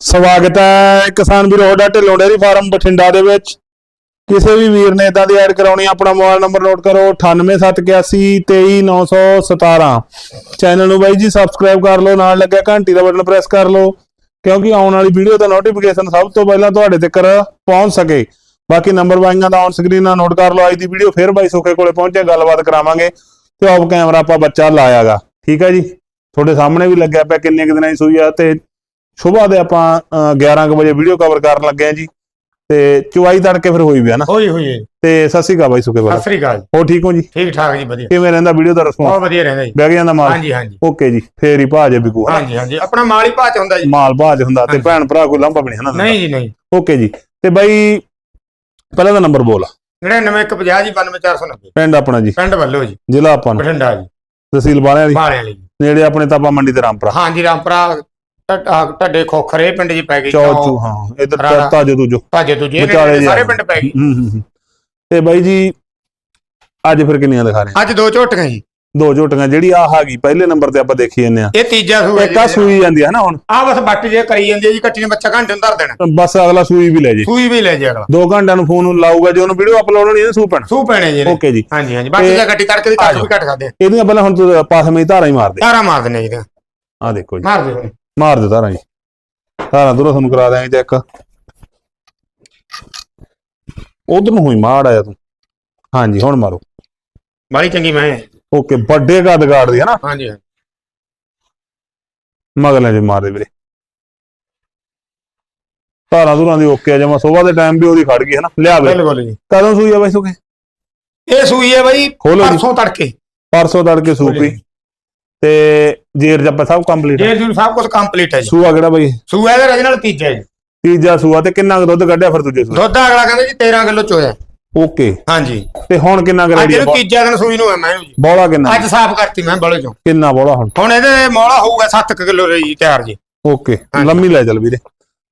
ਸਵਾਗਤ ਹੈ ਕਿਸਾਨ ਵੀਰੋ, ਤੁਹਾਡਾ ਢਿੱਲੋਂ ਡੇਅਰੀ ਫਾਰਮ ਬਠਿੰਡਾ ਦੇ ਵਿੱਚ। ਕਿਸੇ ਵੀ ਵੀਰ ਨੇ ਇਦਾਂ ਦੀ ਐਡ ਕਰਾਉਣੀ ਆਪਣਾ ਮੋਬਾਈਲ ਨੰਬਰ ਨੋਟ ਕਰੋ 9871823917 ਚੈਨਲ ਨੂੰ ਬਾਈ ਜੀ ਸਬਸਕ੍ਰਾਈਬ ਕਰ ਲਓ, ਨਾਲ ਲੱਗਿਆ ਘੰਟੀ ਦਾ ਬਟਨ ਪ੍ਰੈਸ ਕਰ ਲਓ, ਕਿਉਂਕਿ ਆਉਣ ਵਾਲੀ ਵੀਡੀਓ ਦਾ ਨੋਟੀਫਿਕੇਸ਼ਨ ਸਭ ਤੋਂ ਪਹਿਲਾਂ ਤੁਹਾਡੇ ਤੱਕ ਪਹੁੰਚ ਸਕੇ। ਬਾਕੀ ਨੰਬਰ ਬਾਈਆਂ ਦਾ ਔਨ ਸਕਰੀਨ ਨਾਲ ਨੋਟ ਕਰ ਲਓ, ਅੱਜ ਦੀ ਵੀਡੀਓ ਫੇਰ ਬਾਈ ਸੁਖੇ ਕੋਲੇ ਪਹੁੰਚੇ, ਗੱਲਬਾਤ ਕਰਾਵਾਂਗੇ, ਤੇ ਆਫ ਕੈਮਰਾ ਆਪਾਂ ਬੱਚਾ ਲਾਇਆਗਾ। ਠੀਕ ਹੈ ਜੀ? ਤੁਹਾਡੇ ਸਾਹਮਣੇ ਵੀ ਲੱਗਿਆ ਪਿਆ, ਕਿੰਨੇ ਕੁ ਦਿਨਾਂ ਦੀ ਸੂਈ ਆ, ਤੇ ਸਵੇਰ ਦੇ ਆਪਾਂ ਅਹ, 11 ਕੁ ਵਜੇ ਵੀਡੀਓ ਕਵਰ ਕਰਨ ਲੱਗੇ ਆ ਜੀ। ਤੇ ਚੁਆਈ ਤੜਕੇ ਫਿਰ ਹੋਈ ਵੀ ਆ ਨਾ। ਹੋਈ ਹੋਈ ਹੈ। ਤੇ ਸਤਿ ਸ਼੍ਰੀ ਅਕਾਲ ਬਾਈ ਸਤਿ ਬਾਈ ਸ੍ਰੀ ਅਕਾਲ ਜੀ। ਹੋ ਠੀਕ ਹੋ ਜੀ? ਠੀਕ ਠਾਕ ਜੀ ਵਧੀਆ। ਕਿਵੇਂ ਰਹਿੰਦਾ ਵੀਡੀਓ ਦਾ ਰਿਸਪੌਂਸ ਬਹੁਤ ਵਧੀਆ ਰਹਿੰਦਾ ਜੀ। ਬਹਿ ਜਾਂਦਾ ਮਾਲ? ਹਾਂਜੀ ਹਾਂਜੀ। ਓਕੇ ਜੀ ਫੇਰ ਹੀ ਭਾਜੇ ਹਨਾ ਹਾਂਜੀ ਹਾਂਜੀ। ਆਪਣਾ ਮਾਲ ਹੀ ਭਾਚ ਹੁੰਦਾ ਜੀ। ਮਾਲ ਭਾਜ ਹੁੰਦਾ ਤੇ। ਭੈਣ ਭਰਾ ਕੋਈ ਲੰਬਾ ਵੀ ਨਹੀਂ ਹਨਾ ਨਹੀਂ ਜੀ ਨਹੀਂ। ਓਕੇ ਜੀ। ਤੇ ਬਾਈ ਪਹਿਲਾਂ ਦਾ ਨੰਬਰ ਬੋਲ। 9950 ਜੀ 92490 ਪਿੰਡ ਆਪਣਾ ਜੀ। ਪਿੰਡ ਵੱਲੋ ਜੀ। ਜ਼ਿਲ੍ਹਾ ਆਪਾਂ ਬਠਿੰਡਾ ਜੀ। ਤਹਿਸੀਲ ਬਾਲਿਆਂ ਦੀ। ਬਾਲਿਆਂ ਜੀ। ਨੇੜੇ ਆਪਣੇ ਤਾਪਾ ਮੰਡੀ ਤੇ ਰਾਮਪੁਰਾ। ਹਾਂਜੀ ਰਾਮਪੁਰਾ ਆਹ ਢੱਡੇ ਖੋਖਰੇ ਪਿੰਡ ਜੀ ਪੈ ਗਈ ਚੌਚੂ ਹਾਂ ਇਧਰ ਰਾਣਾ। ਤਾਜੋ ਦੂਜੋ ਭਾਜੇ ਦੂਜੇ ਵਿਚਾਲੇ ਨੇ ਜੀ ਸਾਰੇ। ਪਿੰਡ ਪੈ ਗਈ। ਤੇ ਬਾਈ ਜੀ ਅੱਜ ਫਿਰ ਕਿੰਨੀਆਂ ਦਿਖਾ ਰਹੇ? ਅੱਜ ਦੋ ਝੋਟੀਆਂ ਜੀ ਦੋ ਝੋਟੀਆਂ ਜਿਹੜੀ ਆ ਹੈਗੀ ਪਹਿਲੇ ਨੰਬਰ ਤੇ ਆਪਾਂ ਦੇਖੀ ਜੰਨੇ ਆ ਇਹ ਤੀਜਾ ਸੂਆ ਇੱਕ ਆ ਸੂਈ ਜਾਂਦੀ ਹੈ ਨਾ ਹੁਣ ਆ ਬਸ ਬੱਟ ਜੇ ਕਰੀ ਜਾਂਦੀ ਹੈ ਜੀ ਕੱਟੀ ਨੇ ਬੱਚਾ ਘੰਟੇ ਨੂੰ ਧਰ ਦੇਣਾ ਬਸ ਅਗਲਾ ਸੂਈ ਵੀ ਲੈ ਜੇ ਸੂਈ ਵੀ ਲੈ ਜੇ ਅਗਲਾ ਦੋ ਘੰਟਿਆਂ ਨੂੰ ਫੋਨ ਲਾਊਗਾ ਜੇ ਉਹਨੂੰ ਵੀਡੀਓ ਅਪਲੋਡ ਹੋਣੀ ਹੈ ਸੂ ਪੈਣ ਸੂ ਪੈਣੇ ਜੀ ਇਹਨੇ। ਓਕੇ ਜੀ ਹਾਂਜੀ ਹਾਂਜੀ ਤੇ- ਜੇ ਕੱਟੀ ਦੀ ਆ ਕੱਟ। ਵੀ ਕੱਟ ਸਕਦੇ ਇਹਦੀਆਂ ਪਹਿਲਾਂ ਹੁਣ ਪਾਸਵੇਂ ਧਾਰਾ ਹੀ ਮਾਰ ਦੇ ਧਾਰਾ ਮਾਰ ਦਿੰਦੇ ਜੀ। ਆ ਦੇਖੋ ਜੀ ਮਾਰ ਦੇ ਹੁਣ। ਮਾਰ ਦੇ ਧਾਰਾ ਜੀ। ਧਾਰਾ ਦੂਰੋਂ ਤੁਹਾਨੂੰ ਕਰਾ ਦਾਂਗੇ ਚੈੱਕ। ਉਧਰ ਨੂੰ ਹੋਈ ਮਾੜ ਆਇਆ ਤੂੰ। ਹਾਂਜੀ ਹੁਣ ਮਾਰੋ। ਬਾਹਲੀ ਚੰਗੀ ਮੈਂ। ਓਕੇ ਵੱਡੇ ਕੱਦ ਗਾੜ ਦੀ ਹੈ ਨਾ? ਹਾਂਜੀ। ਮਗਲੇ ਜੀ ਮਾਰ ਦੇ ਵੀਰੇ। ਧਾਰਾ ਦੂਰਾਂ ਦੀ ਓਕੇ ਆ ਜਮਾ ਸਵੇਰ ਦੇ ਟਾਈਮ ਵੀ ਉਹਦੀ ਖੜ ਗਈ ਹੈ ਨਾ। ਲਿਆ ਵੇ ਬਿਲਕੁਲ ਜੀ। ਕਦੋਂ ਸੂਈ ਆ ਬਾਈ ਸੁਕੇ ਇਹ ਸੂਈ ਹੈ ਬਾਈ ਖੋਲੋ ਜੀ। ਪਰਸੋਂ ਤੜਕੇ। ਪਰਸੋਂ ਤੜਕੇ ਸੂਪੀ ਤੇ ਜੇਰ ਜੱਪਾ ਸਭ ਕੰਪਲੀਟ ਜੇ ਜੂਨ ਸਭ ਕੁਝ ਕੰਪਲੀਟ ਹੈ ਜੀ। ਸੂਆ ਕਿਹੜਾ ਬਾਈ? ਸੂਆ ਇਹਦਾ ਰਜਨਲ ਤੀਜਾ ਜੀ। ਤੀਜਾ ਸੂਆ ਤੇ ਕਿੰਨਾ ਕੁ ਦੁੱਧ ਕੱਢਿਆ ਫਿਰ ਦੂਜੇ ਸੂਆ ਦੁੱਧ ਅਗਲਾ ਕਹਿੰਦਾ ਜੀ 13 ਕਿਲੋ ਚੋਇਆ। ਓਕੇ। ਹਾਂਜੀ। ਤੇ ਹੁਣ ਕਿੰਨਾ ਕੁ ਅੱਜ ਰੈਡੀ ਇਹਨੂੰ ਤੀਜਾ ਦਿਨ ਸੂਈ ਨੂੰ ਹੈ ਮੈਂ ਜੀ। ਬੋਲਾ ਕਿੰਨਾ? ਅੱਜ ਸਾਫ਼ ਕਰਤੀ ਮੈਂ ਬੜੇ ਚੋਂ। ਕਿੰਨਾ ਬੋਲਾ ਹੁਣ? ਹੁਣ ਇਹਦੇ ਮੌਲਾ ਹੋਊਗਾ 7 ਕਿਲੋ ਰਹੀ ਤਿਆਰ ਜੀ। ਓਕੇ। ਲੰਮੀ ਲੈ ਚੱਲ ਵੀਰੇ।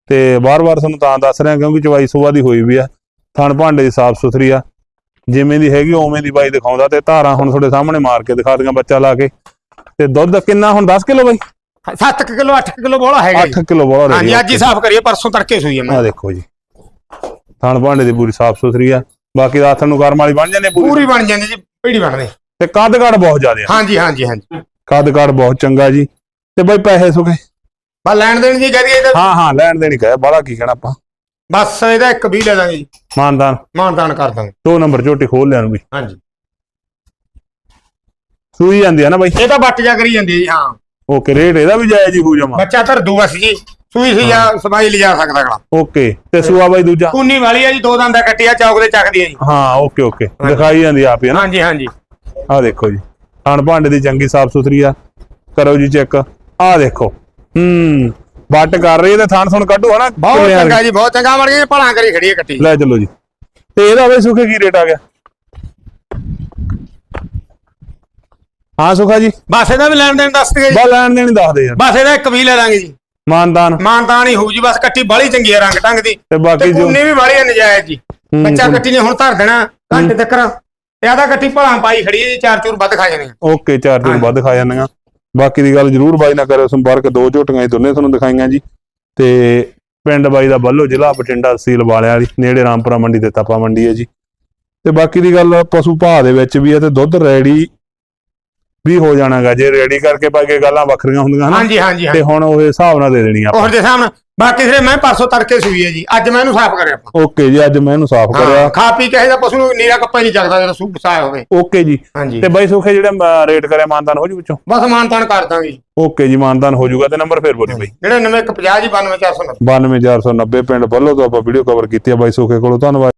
ਤੇ ਬਾਰ-ਬਾਰ ਤੁਹਾਨੂੰ ਤਾਂ ਦੱਸ ਰਿਹਾ ਕਿਉਂਕਿ ਚਵਾਈ ਸੂਆ ਦੀ ਹੋਈ ਵੀ ਆ। ਥਣ ਭਾਂਡੇ ਦੀ ਸਾਫ਼ ਸੁਥਰੀ ਆ। ਜਿਵੇਂ ਦੀ ਹੈਗੀ ਉਵੇਂ ਦੀ ਬਾਈ ਦਿਖਾਉਂਦਾ ਤੇ ਧਾਰਾਂ ਹੁਣ ਤੁਹਾਡੇ ਸਾਹਮਣੇ ਮਾਰ ਕੇ ਦਿਖਾ ਦੀਆਂ ਬੱਚਾ ਲਾ ਕੇ। ਤੇ ਦੁੱਧ ਕਿੰਨਾ ਹੁਣ 10 ਕਿਲੋ ਬਾਈ? 7 ਕਿਲੋ 8 ਕਿਲੋ ਮੌਲਾ ਹੈਗਾ 8 ਕਿਲੋ ਬੋਲਾ ਹਾਂਜੀ ਅੱਜ ਹੀ ਸਾਫ਼ ਕਰੀਏ ਪਰਸੋਂ ਤੜਕੇ ਸੂਈ ਹੈ ਮੈਂ ਆ ਦੇਖੋ ਜੀ। ਥਣ ਭਾਂਡੇ ਦੀ ਪੂਰੀ ਸਾਫ਼ ਸੁਥਰੀ ਆ। ਬਾਕੀ ਰਾਤ ਨੂੰ ਗਰਮ ਵਾਲੀ ਬਣ ਜਾਂਦੇ ਪੂਰੀ। ਪੂਰੀ ਬਣ ਜਾਂਦੀ ਜੀ ਪੀੜੀ ਬਣਦੀ ਤੇ ਕੱਦ ਕਾਠ ਬਹੁਤ ਜ਼ਿਆਦਾ ਆ। ਹਾਂਜੀ ਹਾਂਜੀ ਹਾਂਜੀ। ਕੱਦ ਕਾਠ ਬਹੁਤ ਚੰਗਾ ਜੀ। ਤੇ ਬਾਈ ਪੈਸੇ ਸੁਕੇ ਬਸ ਲੈਣ ਦੇਣ ਜੀ ਕਰੀਏ ਤਾਂ। ਹਾਂ ਹਾਂ ਲੈਣ ਦੇਣੀ ਕਹੇ ਬਾਲਾ ਕੀ ਕਹਿਣਾ ਆਪਾਂ। ਬਸ ਇਹਦਾ ਇੱਕ ਵੀ ਲੈ ਦਾਂਗੇ ਜੀ। ਮਾਨਦਾਨ। ਮਾਨਦਾਨ ਕਰ ਦਾਂਗੇ। ਦੋ ਨੰਬਰ ਝੋਟੀ ਖੋਲ ਲੈਣ ਵੀ। ਹਾਂਜੀ। ਸੂਈ ਜਾਂਦੀ ਆ ਨਾ ਬਾਈ? ਇਹ ਤਾਂ ਬੱਟ ਜਾ ਕਰੀ ਜਾਂਦੀ ਹੈ ਜੀ ਹਾਂ। ਓਕੇ ਰੇਟ ਇਹਦਾ ਵੀ ਜਾਇਜ਼ ਹੀ ਹੋ ਜਾਵਾ ਬੱਚਾ ਧਰ ਦੂ ਬਸ ਜੀ। ਸੂਈ ਸੀ ਜਾਂ ਸਮਾਈ ਲਿਜਾ ਸਕਦਾ ਅਗਲਾ। ਓਕੇ ਤੇ ਸੂਆ ਬਾਈ ਦੂਜਾ? ਕੂਨੀ ਵਾਲੀ ਹੈ ਜੀ ਦੋ ਦੰਦਾ ਕੱਟਿਆ ਚੌਕ ਦੇ ਚੱਕਦੀ ਹੈ ਜੀ। ਹਾਂ ਓਕੇ ਓਕੇ ਦਿਖਾਈ ਜਾਂਦੀ ਆਪ ਹੀ ਹੈ ਨਾ? ਹਾਂਜੀ ਹਾਂਜੀ। ਆ ਦੇਖੋ ਜੀ। ਥਣ ਭਾਂਡੇ ਦੀ ਚੰਗੀ ਸਾਫ਼ ਸੁਥਰੀ ਆ। ਕਰੋ ਜੀ ਚੈੱਕ। ਆ ਦੇਖੋ। ਹੂੰ ਵੱਟ ਕਰ ਰਹੀ ਹੈ ਤੇ ਥਣ ਸੁਣ ਕੱਢੋ ਹਨਾ ਬਹੁਤ ਆ ਚੰਗਾ ਜੀ ਬਹੁਤ ਚੰਗਾ। ਮੜ ਗਈ ਭਲਾ ਕਰੀ ਖੜੀ ਹੈ ਕੱਟੀ। ਲੈ ਚਲੋ ਜੀ। ਤੇ ਇਹਦਾ ਬਈ ਸੁਖੇ ਕੀ ਰੇਟ ਆ ਗਿਆ? ਹਾਂ ਸੁਖਾ ਜੀ। ਬਸ ਇਹਦਾ ਵੀ ਲੈਣ ਦੇਣ ਦੱਸ ਦੇ ਜੀ। ਬਾ ਲੈਣ ਦੇਣੀ ਦੱਸ ਦੇ ਯਾਰ। ਬਸ ਇਹਦਾ ਇੱਕ ਵੀ ਲੈ ਦਾਂਗੇ ਜੀ। ਮਾਨਦਾਨ ਮਾਨਤਾਨ ਹੀ ਹੋਊ ਜੀ ਬਸ ਕੱਟੀ ਬਾਲੀ ਚੰਗੀ ਹੈ ਰੰਗ ਢੰਗ ਦੀ। ਤੇ ਬਾਕੀ ਜੋ ਕੂਨੀ ਵੀ ਬਾਲੀ ਨਜਾਇਜ਼ ਜੀ। ਬੱਚਾ ਕੱਟੀ ਨੇ ਹੁਣ ਧਰ ਦੇਣਾ ਘੰਟੇ ਤੱਕ ਤੇ ਆਦਾ ਕੱਟੀ ਭਲਾ ਪਾਈ ਖੜੀ ਜੀ ਚਾਰ ਚੂਰ ਵੱਧ ਖਾ ਜਾਣੀ ਓਕੇ ਚਾਰ ਹਾਂਜੀ। ਵੱਧ ਖਾ ਜਾਂਦੀਆਂ ਬਾਕੀ ਦੀ ਗੱਲ ਜਰੂਰ ਬਾਈ ਨਾਲ ਕਰਿਓ ਸੰਪਰਕ ਦੋ ਝੋਟੀਆਂ ਹੀ ਦੋਨੇ ਤੁਹਾਨੂੰ ਦਿਖਾਈਆਂ ਜੀ। ਤੇ ਪਿੰਡ ਬਾਈ ਦਾ ਬੱਲੋ ਜ਼ਿਲ੍ਹਾ ਬਠਿੰਡਾ ਤਹਿਸੀਲ ਵਾਲਿਆਂ ਵਾਲੀ ਨੇੜੇ ਰਾਮਪੁਰਾ ਮੰਡੀ ਤੇ ਤਾਪਾ ਮੰਡੀ ਹੈ ਜੀ। ਤੇ ਬਾਕੀ ਦੀ ਗੱਲ ਪਸ਼ੂ ਭਾਅ ਦੇ ਵਿੱਚ ਵੀ ਹੈ ਤੇ ਦੁੱਧ ਰੈਡੀ ਵੀ ਹੋ ਜਾਣਾਗਾ ਜੇ ਰੈਡੀ ਕਰਕੇ ਪਾ ਕੇ ਗੱਲਾਂ ਵੱਖਰੀਆਂ ਹੁੰਦੀਆਂ ਹਨਾ ਹਾਂਜੀ ਹਾਂਜੀ ਤੇ ਹੁਣ ਉਹ ਹਿਸਾਬ ਨਾਲ ਦੇ ਦੇਣੀ ਆਪਾਂ। ਉਹ ਦੇ ਸਾਹਮਣੇ ਬਾਕੀ ਸਿਰੇ ਮੈਂ ਪਰਸੋਂ ਤੜਕੇ ਸੂਈ ਹੈ ਜੀ। ਅੱਜ ਮੈਂ ਇਹਨੂੰ ਸਾਫ਼ ਕਰਿਆ ਆਪਾਂ। ਓਕੇ ਜੀ ਅੱਜ ਮੈਂ ਇਹਨੂੰ ਸਾਫ਼ ਕਰਿਆ। ਖਾ ਪੀ ਕੇ ਇਹਦਾ ਪਸ਼ੂ ਨੂੰ ਨੀਰਾ ਕੱਪਾ ਨਹੀਂ ਚੱਕਦਾ ਜਦੋਂ ਸੂਪ ਸਾਇਆ ਹੋਵੇ। ਓਕੇ ਜੀ। ਤੇ ਬਾਈ ਸੁਖੇ ਜਿਹੜਾ ਰੇਟ ਕਰਿਆ ਮਾਨਦਾਨ ਹੋ ਜੂ ਵਿੱਚੋਂ? ਬਸ ਮਾਨਤਾਨ ਕਰ ਦਾਂਗੇ। ਓਕੇ ਜੀ ਮਾਨਦਾਨ ਹੋ ਜਾਊਗਾ ਤੇ ਨੰਬਰ ਫੇਰ ਬੋਲੀ ਬਾਈ। ਜਿਹੜੇ 9150 ਜੀ 92490 92490 ਪਿੰਡ ਬੱਲੋ ਤੋਂ ਆਪਾਂ ਵੀਡੀਓ ਕਵਰ ਕੀਤੀ ਆ ਬਾਈ ਸੁਖੇ ਕੋਲੋਂ। ਧੰਨਵਾਦ।